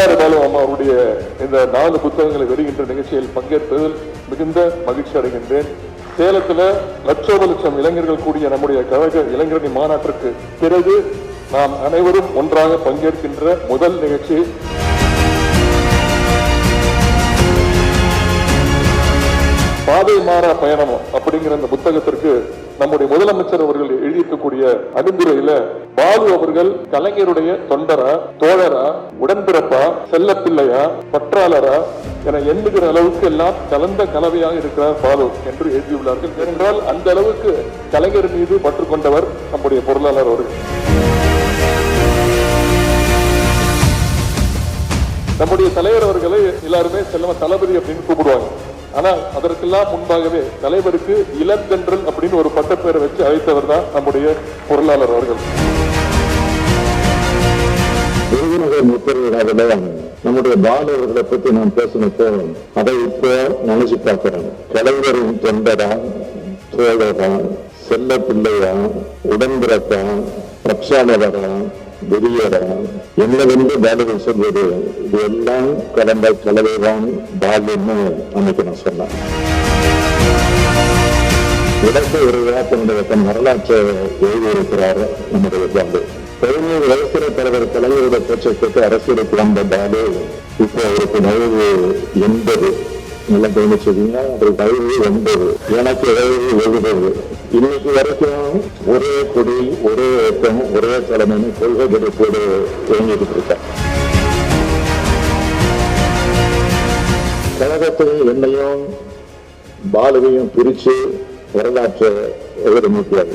CR அம்மா அவருடைய இந்த நாலு புத்தகங்களை வருகின்ற நிகழ்ச்சியில் பங்கேற்பதில் மிகுந்த மகிழ்ச்சி அடைகின்றேன். சேலத்தில் லட்சோப லட்சம் இளைஞர்கள் கூடிய நம்முடைய கழக இளைஞரணி மாநாட்டிற்கு பிறகு நாம் அனைவரும் ஒன்றாக பங்கேற்கின்ற முதல் நிகழ்ச்சி பாதை மாறா பயணம் அப்படிங்கிற அந்த புத்தகத்திற்கு நம்முடைய முதலமைச்சர் அவர்கள் எழுதியிருக்கக்கூடிய அறிந்துரையில பாலு அவர்கள் கலைஞருடைய தொண்டரா தோழரா உடன்பிறப்பா செல்ல பிள்ளையா பற்றாளரா என எண்ணுகிற அளவுக்கு எல்லாம் கலந்த கலவையாக இருக்கிறார் பாலு என்று எழுதியுள்ளார்கள். ஏனென்றால் அந்த அளவுக்கு கலைஞர் மீது பற்று கொண்டவர் நம்முடைய பொருளாளர் அவர்கள். நம்முடைய தலைவர் அவர்களை எல்லாருமே செல்லவ தளபதி அப்படின்னு கூப்பிடுவாங்க. ஆனால் அதற்கெல்லாம் முன்பாகவே தலைவருக்கு இளந்தென்றல் அப்படின்னு ஒரு பட்டப்பேரை வச்சு அழைத்தவர் தான் நம்முடைய பொருளாளர் அவர்கள். விருதுநகர் முப்பது நம்முடைய பாலவர்களை பத்தி நான் பேசினப்போ அதை இப்போ நினைச்சு பார்க்கிறேன் கலைஞரின் தொண்டரா தோழரா செல்ல பிள்ளையா உடன்பிறப்பா பிரச்சாரரா வெறியரா என்னவென்று பாலகர் சொல்வது இது எல்லாம் கலந்த கலவைதான் பால்யம்னு அன்னைக்கு நான் சொன்னேன். இதற்கு ஒரு தன்னுடைய வரலாற்றை எழுதியிருக்கிறார் நம்முடைய பாலு. பதினேழு வயசுல தலைவர் கலைஞரோட பேச்சை கேட்டு அரசியலுக்கு வந்த பாலு இப்போ அவருக்கு வயது எண்பது. நல்லா கவனிச்சதுங்க அவருக்கு வயது எண்பது. எனக்கு வயது எழுபது. இன்னைக்கு வரைக்கும் ஒரே கொடி ஒரே ஏற்றம் ஒரே தலைமைன்னு கொள்கை கருப்போடு இயங்கிட்டு இருக்கேன் கழகத்தையும் என்னையும் பாலுவையும் பிரித்து வரலாற்றை எழுத முடியாது.